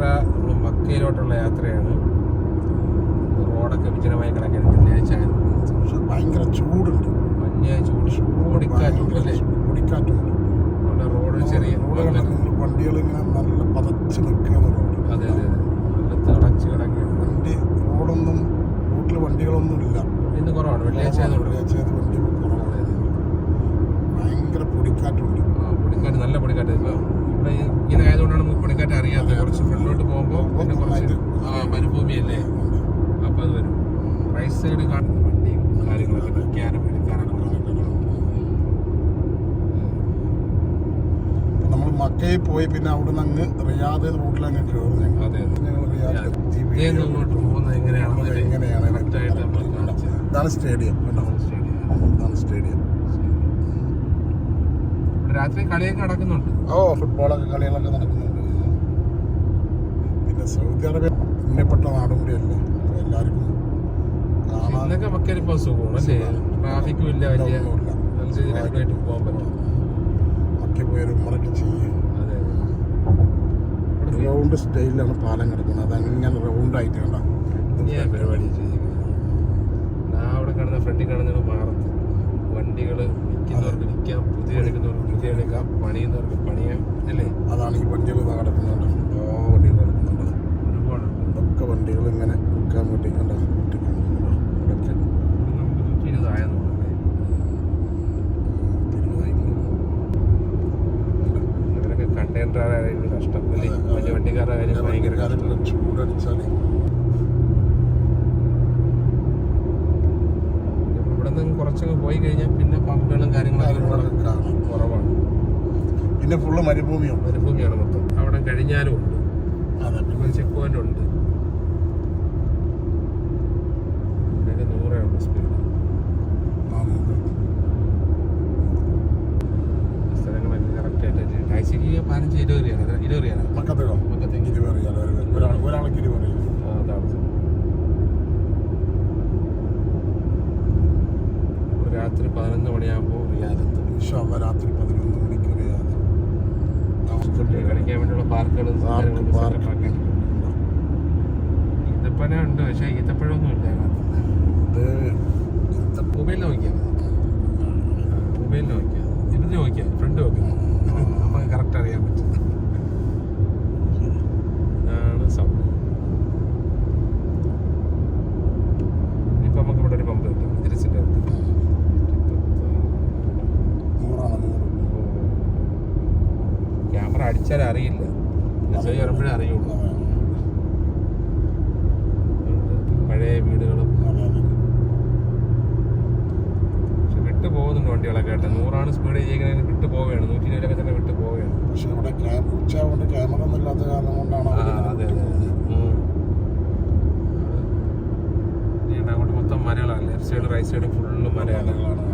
യാത്ര നമ്മൾ മക്കയിലോട്ടുള്ള യാത്രയാണ്. റോഡൊക്കെ വിജനമായി കിടക്കാൻ വെള്ളിയാഴ്ച പക്ഷെ ഭയങ്കര ചൂടുണ്ട്. മഞ്ഞ ചൂട് പൊടിക്കാറ്റുണ്ട് അതുകൊണ്ട് റോഡ് ചെറിയ വണ്ടികൾ ഇങ്ങനെ നല്ല പതച്ച് നിൽക്കുകയാണ് റോഡ്. അതെ അതെ നല്ല തിളച്ച് കിടക്കുകയാണ്. വണ്ടി റോഡൊന്നും റൂട്ടിൽ വണ്ടികളൊന്നും ഇല്ല. ഇന്ന് കുറവാണ്. വെള്ളിയാഴ്ച വണ്ടി കുറവാണ്. ഭയങ്കര പൊടിക്കാറ്റുണ്ട്. ആ, പൊടിക്കാറ്റ് നല്ല പൊടിക്കാറ്റ് ഇപ്പൊ. ഇവിടെ ഇങ്ങനെ ആയതുകൊണ്ടാണ് നമുക്ക് പൊടിക്കാറ്റ് അറിയാത്തത്. കുറച്ച് ഫ്രണ്ടിലോട്ട് പോകുമ്പോൾ പിന്നെ കുറച്ച് ആ മരുഭൂമിയല്ലേ? അപ്പൊ അത് വരും. റൈറ്റ് സൈഡ് കാണുന്ന വണ്ടിയും കാര്യങ്ങളൊക്കെ നിൽക്കാനും എടുക്കാനൊക്കെ നമ്മൾ മക്കയിൽ പോയി പിന്നെ അവിടുന്ന് അങ്ങ് റിയാദ് റൂട്ടിൽ അങ്ങ് കയറും ഞങ്ങൾ എങ്ങനെയാണ്. ഇതാണ് സ്റ്റേഡിയം. സ്റ്റേഡിയം. രാത്രി കളിയൊക്കെ നടക്കുന്നുണ്ട്. ഓ ഫുട്ബോളൊക്കെ കളികളൊക്കെ നടക്കുന്നുണ്ട്. പിന്നെ സൗദി അറേബ്യ പുണ്യപ്പെട്ട നാടും കൂടിയല്ലേ? അല്ലേ എല്ലാവർക്കും ഇന്നൊക്കെ മക്കയിൽ ഇപ്പോൾ സുഖമാണ്. ട്രാഫിക്കും ഇല്ല വലിയ അടിപൊളിയായിട്ട് പോകാൻ പറ്റും. മക്കി ഉമ്മറൊക്കെ ചെയ്യും. അതെ റൗണ്ട് സ്റ്റൈലിലാണ് പാലം കിടക്കുന്നത്. അതങ്ങനെ റൗണ്ട് ആയിട്ട് കണ്ടാ. പരിപാടി ചെയ്യുന്നത് അവിടെ കിടന്ന ഫ്രണ്ടിൽ കാണുന്ന മാറത്ത്. വണ്ടികൾ വിൽക്കുന്നവർക്ക് വിൽക്കാം പുതിയ എടുക്കുന്നവർക്ക് പുതിയ എടുക്കാം. പണിയുന്നവർക്ക് പണിയാം അല്ലേ? അതാണ് ഈ വണ്ടികൾ നടക്കുന്നുണ്ട് ഓ വണ്ടികൾ നടക്കുന്നുണ്ട് ഒരുപാട് ഇതൊക്കെ വണ്ടികൾ ഇങ്ങനെ വിൽക്കാൻ വേണ്ടി കണ്ട? ഇവിടെയൊക്കെ ഇവിടെ നമുക്ക് നൂറ്റി ഇരുപതായെന്ന് തോന്നുന്നല്ലേ ഇവരൊക്കെ കണ്ടെയ്നറായാലും കഷ്ടം അല്ലേ? വലിയ വണ്ടിക്കാരുടെ കാര്യം ഭയങ്കര കഷ്ടം. ചൂടടിച്ചാൽ ഇവിടെ നിന്ന് കുറച്ചങ്ങ് പോയി കഴിഞ്ഞാൽ പിന്നെ പമ്പുകളും കാര്യങ്ങളും കുറവാണ്. പിന്നെ ഫുള്ള് മരുഭൂമിയാണ്. മരുഭൂമിയാണ് മൊത്തം. അവിടെ കഴിഞ്ഞാലും ഉണ്ട്. ചെക്ക് പോയിന്റ് ഉണ്ട്. ഇവിടെയൊക്കെ നൂറേ ഉള്ളൂ സ്പീഡ് സ്ഥലങ്ങളൊക്കെ കറക്റ്റായിട്ട് പതിനഞ്ച് ഇരുപത് രൂപയാണ്. ഇരുപത് രൂപയാണ്. മക്കത്തേക്കോ മക്കത്തേക്ക് ഇരുപത് റിയാൽ ഒരാൾ ഒരാൾക്ക് ഇരുപത് റിയാൽ ആ, അതാണ് ഇവിടെ രാത്രി പതിനൊന്ന് മണിയാകുമ്പോൾ റിയാദെത്തും ഇൻഷാല്ല രാത്രി പതിനൊന്ന് മണിക്ക് റിയാദ് കുട്ടികൾ കളിക്കാൻ വേണ്ടിയുള്ള പാർക്കുകളും പാർക്ക്, സാധനങ്ങളൊക്കെ രാത്രി പതിനൊന്ന് മണിക്ക് ഈത്തപ്പന ഉണ്ട് പക്ഷേ ഈത്തപ്പഴമൊന്നും ഇല്ല മൊബൈലിൽ നോക്കിയാൽ മൊബൈലിൽ നോക്കിയാൽ ഇതിന് നോക്കിയാൽ ഫ്രണ്ട് നോക്കിയാൽ നമുക്ക് കറക്റ്റ് അറിയാൻ പറ്റും ഇതാണ് സംഭവം ഇനിയിപ്പോൾ നമുക്ക് ഇവിടെ ഒരു പമ്പ് കിട്ടും തിരിച്ചിട്ട് നൂറാണ് നൂറ് ക്യാമറ അടിച്ചാൽ അറിയില്ല മെസ്സേജ് വരുമ്പോഴേ അറിയുള്ളൂ പഴയ വീടുകളും അതെ, അതെ. പക്ഷെ വിട്ടു പോകുന്നുണ്ട് വണ്ടികളൊക്കെ ആയിട്ട്. നൂറാണ് സ്പീഡ് ചെയ്യുന്നതിന് വിട്ടു പോവുകയാണ്. നൂറ്റി ഇരുപതിലൊക്കെ തന്നെ വിട്ടു പോവുകയാണ്. പക്ഷെ ഇവിടെ ക്യാ- ഉച്ച കൊണ്ട് ക്യാമറ ഒന്നും ഇല്ലാത്ത കാരണം കൊണ്ടാണ് അതെ അങ്ങോട്ട് മൊത്തം മലകളാണ്. Left side right side full മലയാളങ്ങളാണ്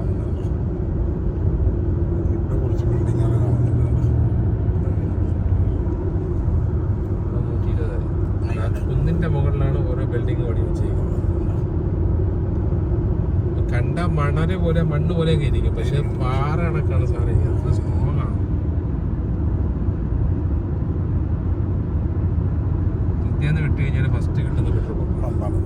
ഇവിടെ കുറച്ച് ഇരുപതായി ആ കുന്നിന്റെ മുകളിലാണ് ഓരോ ബിൽഡിംഗ് ഓടി വെച്ചിരിക്കുന്നത് കണ്ട മണൽ പോലെ മണ്ണ് പോലെയൊക്കെ ഇരിക്കും. പക്ഷെ പാറ കണക്കാണ് സാധനം അത്ര സ്ട്രോങ് ആണ്. ഇന്ത്യന്ന് വിട്ട് കഴിഞ്ഞാൽ ഫസ്റ്റ് കിട്ടുന്ന പെട്രോൾ ഉണ്ടാവും?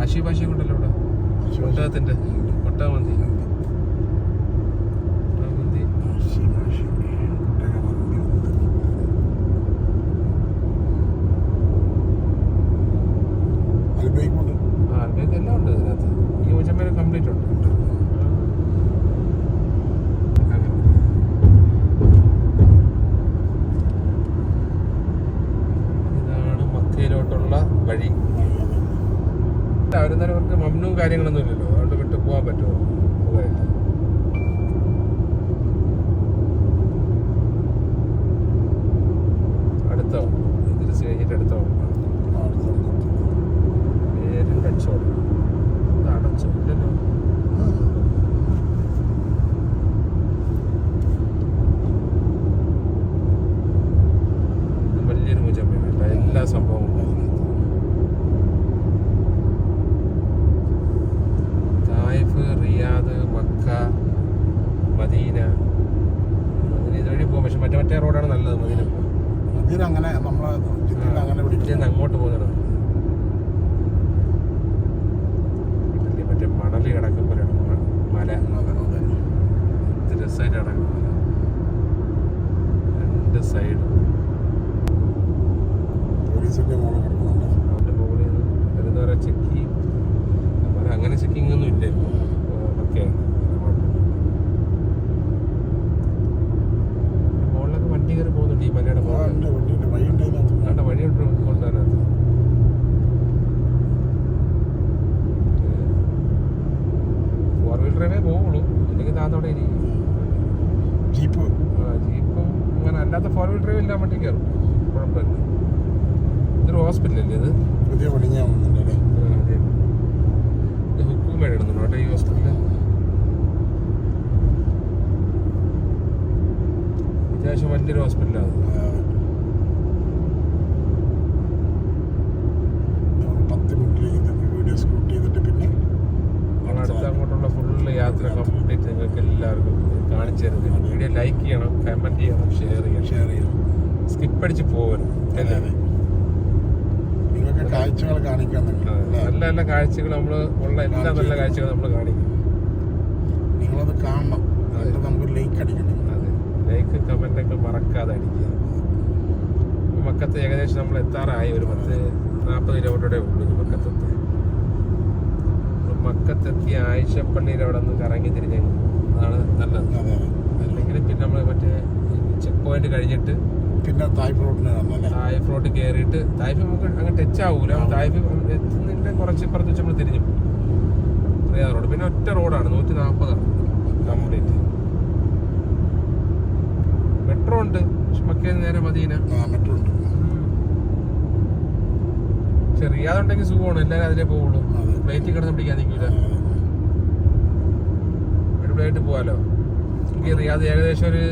ആശി ഭാഷ. കൊണ്ടല്ലോ ഇവിടെ ഒട്ടകത്തിന്റെ ഒട്ടകമന്തി ആശി, ആശി. ഒട്ടകമന്തി ഉണ്ട്. അൽബൈക്കുണ്ട്. ആ അൽബേക്ക് എല്ലാം ഉണ്ട് ഇതിനകത്ത് ഈ മുജമ്മേൽ കംപ്ലീറ്റ് ഉണ്ട് ഇതാണ് മക്കയിലോട്ടുള്ള വഴി അവരെന്നാലും അവർക്ക് മമ്നും കാര്യങ്ങളൊന്നും ഇല്ലല്ലോ. അതുകൊണ്ട് വിട്ടു പോകാൻ പറ്റുമോ? സുഖമായിട്ട് അടുത്ത വലിയൊരു എല്ലാ സംഭവവും ഉണ്ട് അതിനകത്ത്. തായിഫ് റിയാദ് പേര് അങ്ങനെ നമ്മളെ ജില്ലയിൽ അങ്ങനെ ഇതിൽ വിളിക്കുന്നത് അങ്ങോട്ട് പോകുന്നത് വലിയ മറ്റേ മണൽ കിടക്കുമ്പോഴാണ് മ- മല അതെ അതെ ഇത് രസമായിട്ട് കിടക്കും മല രണ്ട് സൈഡ് പോലീസിന്റെ മുകളിൽ വരുന്നവരെ ചെക്ക് ചെയ്യും. അങ്ങനെ ചെക്കിംഗ് ഒന്നും ഇല്ല ഓക്കെ മുകളിലൊക്കെ വണ്ടി കയറി പോകുന്നുണ്ട് ഈ മലയുടെ മുകളിൽ വഴിയുണ്ട് കൊണ്ടുവരാനകത്ത്. ഫോർ ഡ്രൈവേ പോവുള്ളൂ. അല്ലെങ്കിൽ താത്തോടെ ഇരിക്കും. ജീപ്പ്. ജീപ്പ് അങ്ങനെ അല്ലാത്ത ഫോർ വീൽ ഡ്രൈവ് ഇല്ലാൻ വേണ്ടി കയറും. കുഴപ്പമില്ല. ഇതൊരു ഹോസ്പിറ്റലല്ലേ ഇത്? പുതിയ പൊളിഞ്ഞാൽ വന്നിട്ടുണ്ടല്ലേ. ഇത് ഇടുന്നുണ്ടോ. കേട്ടോ ഈ ഹോസ്പിറ്റലിൽ അത്യാവശ്യം വലിയൊരു ഹോസ്പിറ്റലാണ് പത്ത് മിനിറ്റിൽ ഇത് വീഡിയോ ഷൂട്ട് ചെയ്തിട്ട് പിന്നെ നമ്മൾ അടുത്ത അങ്ങോട്ടുള്ള ഫുള്ള് യാത്ര കംപ്ലീറ്റ് നിങ്ങൾക്ക് എല്ലാവർക്കും കാണിച്ചു തരുന്നത് വീഡിയോ ലൈക്ക് ചെയ്യണം കമന്റ് ചെയ്യണം ഷെയർ ചെയ്യണം ഷെയർ ചെയ്യും നിങ്ങൾക്ക് കാഴ്ചകൾ കാണിക്കാൻ ആ, അല്ലേ? നല്ല നല്ല കാഴ്ചകൾ നമ്മൾ ഉള്ള എല്ലാ നല്ല കാഴ്ചകൾ. നമ്മൾ കാണിക്കും. നിങ്ങളത് കാണണം. നമുക്ക് ലൈക്ക് അടിക്കണം. അതെ. ലൈക്ക് മറക്കാതെ അടിക്കുക. മക്കത്ത് ഏകദേശം നമ്മൾ എത്താറായി. ഒരു പത്ത് നാൽപ്പത് കിലോമീറ്ററുടെ ഉള്ളൂ മക്കത്തെത്തി. മക്കത്തെത്തി ആയിഷപ്പള്ളിയിൽ അവിടെ നിന്ന് കറങ്ങി തിരിഞ്ഞ് അതാണ് നല്ലത്. അല്ലെങ്കിൽ പിന്നെ നമ്മൾ മറ്റേ ചെക്ക് പോയിന്റ് കഴിഞ്ഞിട്ട് പിന്നെ തായ്ഫ് കാണണം തായ്ഫ് റോഡ് കയറിയിട്ട് തായ്ഫ് നമുക്ക് അങ്ങ് ടച്ച് ആവൂല. തായ്ഫ് എത്തുന്നതിന്റെ കുറച്ച് ഇപ്പുറത്ത് വെച്ച് നമ്മൾ തിരിഞ്ഞു പോകും. റോഡ്. പിന്നെ ഒറ്റ റോഡാണ്. നൂറ്റി നാൽപ്പതാണ് കംപ്ലീറ്റ്. മെട്രോ ഉണ്ട്. മക്കേ നേരെ മദീന. മെട്രോ ഉണ്ട്. ചെറിയ അതുണ്ടെങ്കിൽ സുഖമാണ്. എല്ലാവരും അതിലേ പോവുള്ളൂ. വെയിറ്റ് കിടന്ന് പിടിക്കാൻ നിൽക്കില്ല അടിപൊളിയായിട്ട് പോവാലോ. എനിക്ക് റിയാദ് ഏകദേശം ഒരു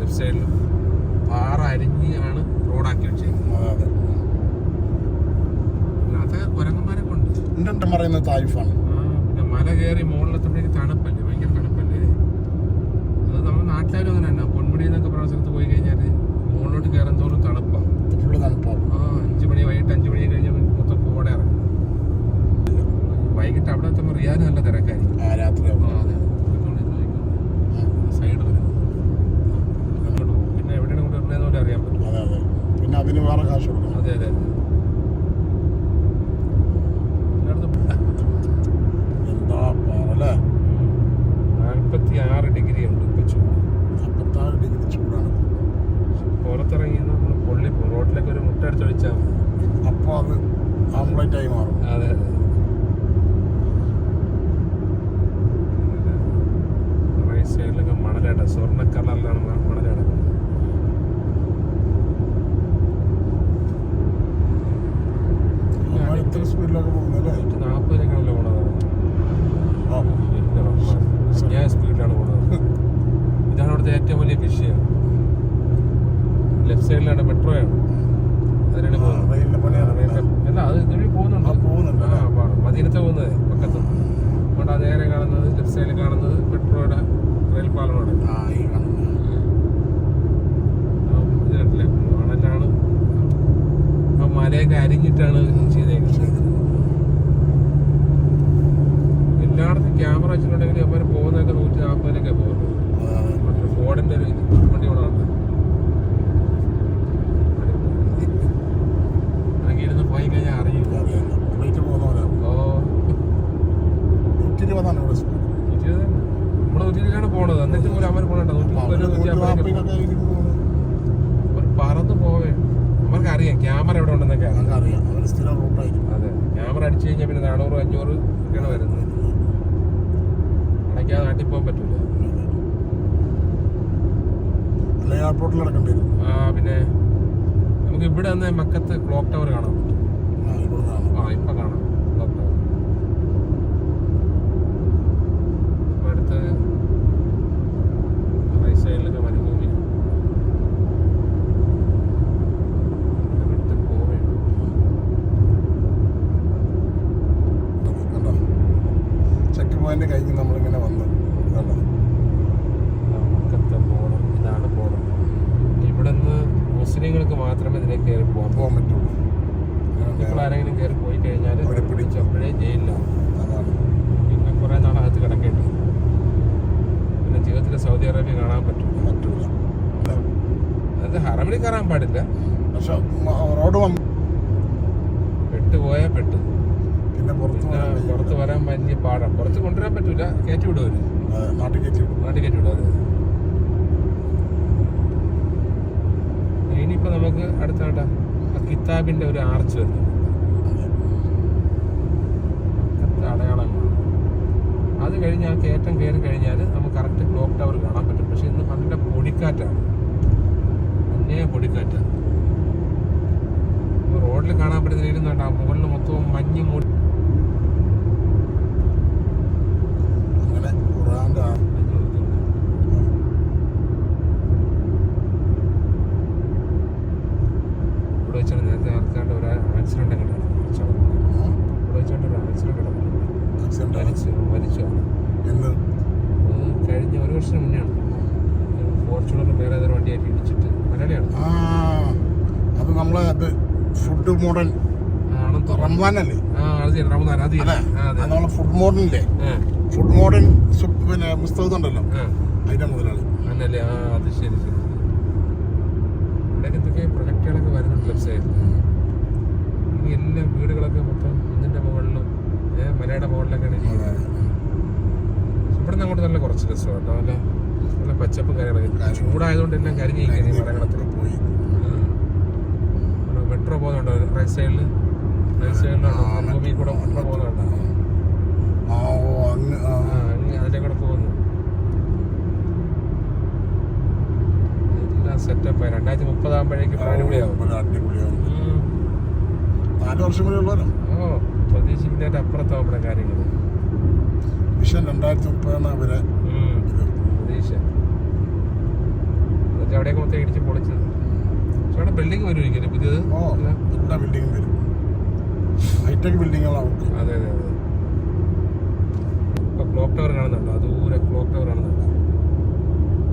ലെഫ്റ്റ് സൈഡിൽ പാറ അരിഞ്ഞാണ് റോഡാക്കി വെച്ചേക്കുന്നത്. അതെ. അതൊക്കെ കൊണ്ട് ഉണ്ട് ഉണ്ട് പറയുന്നത് തായ്ഫാണ് ആ, പിന്നെ മല കയറി മുകളിലെത്തുമ്പോഴേക്ക് തണുപ്പല്ലേ? ഭയങ്കര തണുപ്പല്ലേ? അത് നമ്മുടെ നാട്ടിലായാലും അങ്ങനെ തന്നെ. പൊന്മുടി എന്നൊക്കെ പറയുന്ന സ്ഥലത്ത് പോയി കഴിഞ്ഞാൽ മുകളിലോട്ട് കയറാൻ തോറും തണുപ്പാണ് ഫുള്ള് തണുപ്പാവും. ആ അഞ്ച് മണി വൈകിട്ട് അഞ്ച് മണി കഴിഞ്ഞാൽ മൊത്തം കൂടെ ഇറങ്ങും. വൈകിട്ട് അവിടെ എത്തുമ്പോൾ റിയാദ് നല്ല തിരക്കായിരിക്കും. ആ രാത്രി ആ അതെ. സൈഡ് വരും അങ്ങോട്ട് പോകും പിന്നെ എവിടെയാണ് കൊണ്ട് വരുന്നതെന്ന് അറിയാൻ പറ്റും. അതെ അതെ. പിന്നെ അതിന് വേറെ കാശ് കൊടുക്കണം. അതെ അതെ അതെ എല്ലായിടത്തും എന്താ പാറല്ലേ നാൽപ്പത്തി ആറ് ഡിഗ്രി ഉണ്ട് ഇപ്പൊ ചൂട് നാൽപ്പത്താറ് ഡിഗ്രി ചൂടാണ് പുറത്തിറങ്ങി നമ്മൾ പൊള്ളി പോകും റോഡിലേക്ക് ഒരു മുട്ട അടിച്ചൊഴിച്ചാൽ മതി അപ്പോൾ അത് ആംപ്ലേറ്റ് ആയി മാറും അതെ അതെ റൈറ്റ് സൈഡിലൊക്കെ മണലേട്ട സ്വർണ കളറിലാണ് മ- മണൽ കിടക്കുന്നത് നമ്മൾ ഇത്ര സ്പീഡിലൊക്കെ പോകുന്നല്ലേ നൂറ്റി നാൽപ്പതിലേക്കാണല്ലോ പോണത് ആ എന്റെ റഹ്മാൻ. ഞാൻ സ്പീഡിലാണ് പോണത് ഇതാണ് അവിടുത്തെ ഏറ്റവും വലിയ വിഷയം ലെഫ്റ്റ് സൈഡിലാണ് മെട്രോയാണ് അതിനാണ് ആ, പോകുന്നത് റെയിലിന്റെ പണിയാണ് റെയിലിന്റെ- അല്ല അത് ഇതുവഴി പോകുന്നുണ്ട് ആ, പോകുന്നുണ്ട് ആ പാടം മദീനത്തെ പോകുന്നത് പക്കത്ത് അതുകൊണ്ട് ആ നേരെ കാണുന്നത് ലെഫ്റ്റ് സൈഡിൽ കാണുന്നത് മെട്രോയുടെ റെയിൽ പാലമാണ് ആ ഈ കാണുന്ന ഇത് കണ്ടില്ലേ മണലാണ് ആ മലയൊക്കെ അരിഞ്ഞിട്ടാണ് ചെയ്തേക്കുന്നത് എല്ലായിടത്തും ക്യാമറ വെച്ചിട്ടുണ്ടെങ്കിൽ അവന്മാർ പോകുന്നതൊക്കെ നൂറ്റി നാൽപ്പതിലൊക്കെ പോകുന്നത് അതെ മറ്റേ ഫോർഡിന്റെ ഒരു വണ്ടി കൂടെ ഉണ്ട് അതൊക്കെ ഇരുന്ന് പോയി കഴിഞ്ഞാൽ അറിയില്ല അതെ ഫ്ലൈറ്റ് പോകുന്ന പോലെ ഓ നൂറ്റി ഇരുപതാണ് ഇവിടെ സ്പീഡ് നൂറ്റി ഇരുപത് തന്നെ. നമ്മൾ നൂറ്റി ഇരുപതിലാണ് പോണത് എന്നിട്ട് പോലും അവന്മാർ പോകണ്ട നൂറ്റി അപ്പോൾ മുപ്പത് അവർ നൂറ്റി നൂറ്റി അമ്പതൊക്കെ നാൽപ്പതിനൊക്കെ ആയിരിക്കും പോകുന്നത് അവർ പറന്ന് പോവേ അവർക്ക് അറിയാം ക്യാമറ എവിടെ ഉണ്ടെന്നൊക്കെ അറിയാം നമുക്ക് അറിയാം അവർ സ്ഥിരം റൂട്ടായിരിക്കും അതെ ക്യാമറ അടിച്ചു കഴിഞ്ഞാൽ പിന്നെ നാനൂറ് അഞ്ഞൂറ് ഒക്കെയാണ് വരുന്നത് അടയ്ക്കാതെ നാട്ടിൽ പോകാൻ പറ്റൂല എയർപോർട്ടിൽ ഇറക്കേണ്ടി വരും പിന്നെ നമുക്ക് ഇവിടെ മക്കത്ത് ക്ലോക്ക് ടവർ കാണാൻ പറ്റും ആ ഇവിടെ കാണാം ആ ഇപ്പൊ കാണാം ക്ലോക്ക് ടവർ ഇപ്പൊ അടുത്ത് റൈറ്റ് സൈഡിലൊക്കെ മരുഭൂമി അടുത്ത് പോവുകയാണ് കണ്ടോ ചെക്ക് പോയിന്റ് കഴിഞ്ഞ് നമ്മളിങ്ങനെ വന്നു കണ്ടോ ആ മക്കത്തെ ബോർഡർ ഇതാണ് ബോർഡർ ഇവിടെ നിന്ന് മുസ്ലിങ്ങൾക്ക് മാത്രമേ ഇതിലേക്ക് കയറി പോകാൻ പോകാൻ പറ്റുള്ളൂ. ഇപ്പോൾ ആരെങ്കിലും കയറി പോയി കഴിഞ്ഞാൽ അവിടെ പിടിച്ച് അപ്പോഴേ ജയിലിലാണ് പിന്നെ കുറേ നാളകത്ത് കിടക്കേണ്ടി. പിന്നെ ജീവിതത്തിൽ സൗദി അറേബ്യ കാണാൻ പറ്റും പറ്റൂല. അത് ഹറമിൽ കയറാൻ പാടില്ല. പക്ഷെ റോഡ് വന്ന് പെട്ട് പിന്നെ പുറത്ത് വരാൻ വയ്യ. പുറത്ത് വരാൻ വലിയ പാടാണ് പുറത്ത് കൊണ്ടുവരാൻ പറ്റൂല. കയറ്റി വിടുവരും നാട്ടിൽ കയറ്റി വിടും നാട്ടിൽ കയറ്റി വിടും അതെ ഇനിയിപ്പോൾ നമുക്ക് കിതാബിന്റെ ഒരു ആർച്ച് വരുന്നുണ്ട്. അടയാളങ്ങൾ. അത് കഴിഞ്ഞ് ആ കയറ്റം കയറി കഴിഞ്ഞാൽ നമുക്ക് കറക്റ്റ് ക്ലോക്ക് ടവർ കാണാൻ പറ്റും. പക്ഷെ ഇന്ന് നല്ല പൊടിക്കാറ്റാണ്. അന്നേ പൊടിക്കാറ്റാണ്. റോഡിൽ കാണാൻ പറ്റുന്ന രീതിയിൽ മുകളിൽ മൊത്തവും മഞ്ഞ് മൂടി അങ്ങനെ ഖുറാന്റെ ആ- ഇവിടെ വെച്ചാണ് നേരത്തെ ആൾക്കാരുടെ ഒരു ആക്സിഡന്റ് ഒക്കെ നടന്നു ഉം. ഇവിടെ വെച്ചാണ്ട് ഒരു ആക്സിഡന്റ് നടന്നു ആക്സിഡന്റ് ആണ്. മരിച്ചു മരിച്ചു ആൾ. എന്ന് അത് കഴിഞ്ഞ ഒരു വർഷത്തിന് മുന്നെയാണ് ഫോർച്യൂണറിൽ വേറെ ഏതൊരു വണ്ടിയായിട്ട് ഇടിച്ചിട്ട് മലയാളിയാണ് ആ അത് നമ്മളെ ഇത് ഫുഡ് മോഡൽ ആണെന്ന് തോന്നുന്നു റംസാനല്ലേ ആ അത് ശരി റമദാൻ അത് അതെ ആ, അതെ നമ്മളെ ഫുഡ് മോഡലില്ലേ ആ, ഫുഡ് മോഡൽ പിന്നെ പുസ്തകം ഉണ്ടല്ലോ. അതിന്റെ ആ അത് ശരി ശരി ഇവിടെയൊക്കെ പ്രൊജക്റ്റുകളൊക്കെ വരുന്നുണ്ട് വെബ്സൈറ്റിൽ ഇനി എല്ലാ വീടുകളൊക്കെ മൊത്തം കുന്നിന്റെ മുകളിലും മലയുടെ മുകളിലൊക്കെയാണ് ഇവിടെ നിന്ന് അങ്ങോട്ട് നല്ല കുറച്ച് രസമാണ് കേട്ടോ. നല്ല നല്ല പച്ചപ്പും കാര്യങ്ങളൊക്കെ. ചൂടായതുകൊണ്ട് എല്ലാം കരിഞ്ഞിരിക്കുന്നത് മരങ്ങളൊക്കെ പോയി മെട്രോ പോകുന്നുണ്ടോ റൈറ്റ് സൈഡിൽ റൈറ്റ് സൈഡിലാണ് ഭൂമി കൂടെ മെട്രോ പോകുന്നുണ്ടോ ആ ഓ അങ്ങ് ആ, ആ അങ്ങ് അതിലെ കൂടെ പോകുന്നു എല്ലാം സെറ്റപ്പായി രണ്ടായിരത്തി മുപ്പതാകുമ്പോഴേക്കും അടിപൊളിയാവും ഒരു അടിപൊളിയാവും ഉം. നാല് വർഷം ഓ കാര്യങ്ങൾ വിഷൻ രണ്ടായിരത്തി മുപ്പതാണ് അവരെ ഇത് പ്രതീക്ഷ. എന്നിട്ട് അവിടെയൊക്കെ മൊത്തം ഇടിച്ച് പൊളിച്ചത്. പക്ഷെ അവിടെ ബിൽഡിംഗ് വരുമായിരിക്കും പുതിയത്? ഓ ഇല്ല? എല്ലാ ബിൽഡിങ്ങും വരും. ഹൈടെക് ബിൽഡിങ്ങുകളാണ് ഓക്കെ അതെ അതെ അതെ. ഇപ്പൊ ക്ലോക്ക് ടവർ കാണുന്നുണ്ടോ? ദൂരെ ക്ലോക്ക് ടവർ കാണുന്നുണ്ടോ?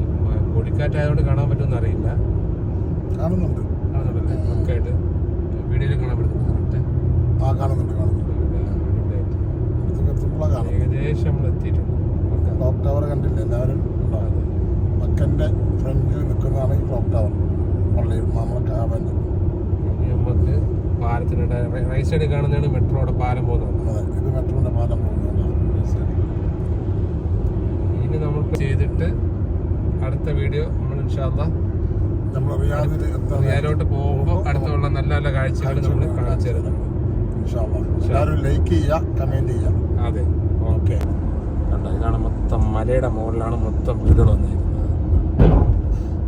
ഇപ്പം പൊടിക്കാറ്റായതുകൊണ്ട് കാണാൻ പറ്റുമെന്ന് അറിയില്ല. കാണുന്നുണ്ട്. കാണുന്നുണ്ടല്ലേ? ആയിട്ട് വീഡിയോയിൽ കാണാൻ പറ്റുന്നുണ്ട്. ആ കാണുന്നുണ്ട് കാണുന്നുണ്ട് ഏകദേശം. ക്ലോക്ക് ടവർ കണ്ടില്ല? എല്ലാവരും ഉണ്ടാവും. മക്കന്റെ ഫ്രണ്ടിൽ നിൽക്കുന്നതാണ് ഈ ക്ലോക്ക് ടവർ പള്ളി നമ്മളെ കാവന്റെ ഇനി നമുക്ക് പാലത്തിനുണ്ട് റൈറ്റ് സൈഡിൽ കാണുന്നതാണ് മെട്രോയുടെ പാലം പോകുന്നുണ്ട് അതെ ഇത് മെട്രോന്റെ പാലം പോകുന്നുണ്ട് ഇനി നമുക്ക് ചെയ്തിട്ട് അടുത്ത വീഡിയോ നമ്മൾ ഇൻഷാല്ല നമ്മൾ പോകുമ്പോൾ അടുത്തുള്ള നല്ല നല്ല കാഴ്ചകൾ നമ്മൾ കാണിച്ചു തരുന്നുണ്ട്. എല്ലാവരും ലൈക്ക് ചെയ്യുക കമന്റ് ചെയ്യുക. അതെ. ഓക്കെ കണ്ടോ ഇതാണ് മൊത്തം മലയുടെ മുകളിലാണ് മൊത്തം വീടുകൾ വന്നിരിക്കുന്നത്.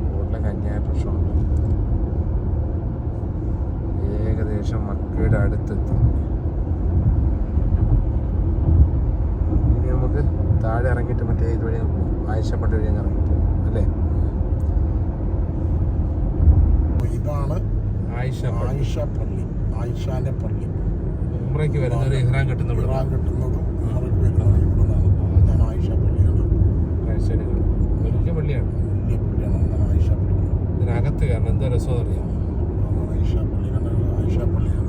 മുകളിലൊക്കെ കന്യായ പ്രശ്നമുണ്ട്. ഏകദേശം മക്കയുടെ അടുത്തെത്തി. ഇനി നമുക്ക് താഴെ ഇറങ്ങിയിട്ട് മറ്റേ ഇതുവഴി പോകും വഴി അങ്ങ് ഇറങ്ങി അല്ലേ? ഇതാണ് ആയിഷ ആയിഷ പള്ളി ആയിഷാന്റെ പള്ളി. ഉമ്രയ്ക്ക് വരുന്ന ഒരു ഇഹ്റാൻ കിട്ടുന്ന ഇഹ്റാം കിട്ടുന്നതും വരുന്നതും അതാണ് ആയിഷ പള്ളിയാണ്. വലിയ പള്ളിയാണ്. വലിയ പള്ളിയാണ് ആയിഷ പള്ളി. ഇതിനകത്ത് കാരണം എന്താ രസം അറിയാം ആയിഷ പള്ളി ആയിഷ പള്ളിയാണ്.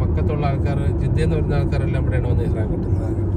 മക്കത്തുള്ള ആൾക്കാർ ജിദ്ദയിൽ നിന്ന് വരുന്ന ആൾക്കാരെല്ലാം ഇവിടെയാണ് വന്ന് ഇഹ്റാം കിട്ടുന്നത്.